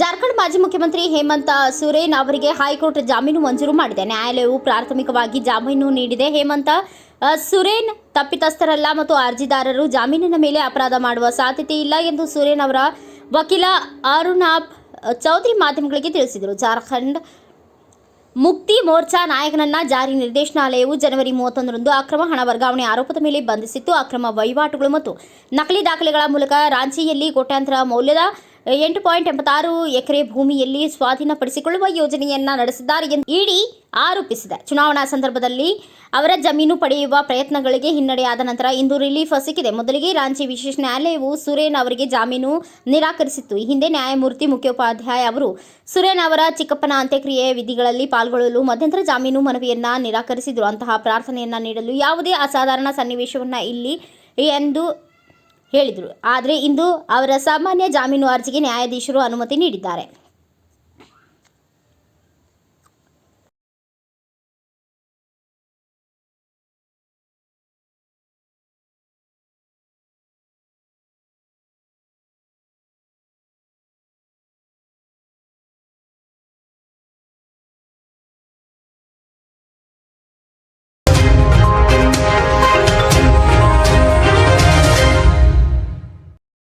ಜಾರ್ಖಂಡ್ ಮಾಜಿ ಮುಖ್ಯಮಂತ್ರಿ ಹೇಮಂತ ಸೊರೇನ್ ಅವರಿಗೆ ಹೈಕೋರ್ಟ್ ಜಾಮೀನು ಮಂಜೂರು ಮಾಡಿದೆ. ನ್ಯಾಯಾಲಯವು ಪ್ರಾಥಮಿಕವಾಗಿ ಜಾಮೀನು ನೀಡಿದೆ. ಹೇಮಂತ ಸುರೇನ್ ತಪ್ಪಿತಸ್ಥರಲ್ಲ ಮತ್ತು ಅರ್ಜಿದಾರರು ಜಾಮೀನಿನ ಮೇಲೆ ಅಪರಾಧ ಮಾಡುವ ಸಾಧ್ಯತೆ ಇಲ್ಲ ಎಂದು ಸುರೇನ್ ಅವರ ವಕೀಲ ಅರುಣಾಬ್ ಚೌಧರಿ ಮಾಧ್ಯಮಗಳಿಗೆ ತಿಳಿಸಿದರು. ಜಾರ್ಖಂಡ್ ಮುಕ್ತಿ ಮೋರ್ಚಾ ನಾಯಕನನ್ನ ಜಾರಿ ನಿರ್ದೇಶನಾಲಯವು ಜನವರಿ ಮೂವತ್ತೊಂದರಂದು ಅಕ್ರಮ ಹಣ ವರ್ಗಾವಣೆ ಆರೋಪದ ಮೇಲೆ ಬಂಧಿಸಿತ್ತು. ಅಕ್ರಮ ವಹಿವಾಟುಗಳು ಮತ್ತು ನಕಲಿ ದಾಖಲೆಗಳ ಮೂಲಕ ರಾಂಚಿಯಲ್ಲಿ ಕೋಟ್ಯಾಂತರ ಮೌಲ್ಯದ ಎಂಟು ಪಾಯಿಂಟ್ ಎಂಬತ್ತಾರು ಎಕರೆ ಭೂಮಿಯಲ್ಲಿ ಸ್ವಾಧೀನಪಡಿಸಿಕೊಳ್ಳುವ ಯೋಜನೆಯನ್ನ ನಡೆಸಿದ್ದಾರೆ ಎಂದು ಇಡಿ ಆರೋಪಿಸಿದೆ. ಚುನಾವಣಾ ಸಂದರ್ಭದಲ್ಲಿ ಅವರ ಜಮೀನು ಪಡೆಯುವ ಪ್ರಯತ್ನಗಳಿಗೆ ಹಿನ್ನಡೆಯಾದ ನಂತರ ಇಂದು ರಿಲೀಫ್ ಸಿಕ್ಕಿದೆ. ಮೊದಲಿಗೆ ರಾಂಚಿ ವಿಶೇಷ ನ್ಯಾಯಾಲಯವು ಸುರೇನ್ ಅವರಿಗೆ ಜಾಮೀನು ನಿರಾಕರಿಸಿತ್ತು. ಈ ಹಿಂದೆ ನ್ಯಾಯಮೂರ್ತಿ ಮುಖ್ಯೋಪಾಧ್ಯಾಯ ಅವರು ಸುರೇನ್ ಅವರ ಚಿಕ್ಕಪ್ಪನ ಅಂತ್ಯಕ್ರಿಯೆ ವಿಧಿಗಳಲ್ಲಿ ಪಾಲ್ಗೊಳ್ಳಲು ಮಧ್ಯಂತರ ಜಾಮೀನು ಮನವಿಯನ್ನ ನಿರಾಕರಿಸಿದ್ರು. ಅಂತಹ ಪ್ರಾರ್ಥನೆಯನ್ನ ನೀಡಲು ಯಾವುದೇ ಅಸಾಧಾರಣ ಸನ್ನಿವೇಶವನ್ನ ಇಲ್ಲಿ ಎಂದು ಹೇಳಿದರು. ಆದರೆ ಇಂದು ಅವರ ಸಾಮಾನ್ಯ ಜಾಮೀನು ಅರ್ಜಿಗೆ ನ್ಯಾಯಾಧೀಶರು ಅನುಮತಿ ನೀಡಿದ್ದಾರೆ.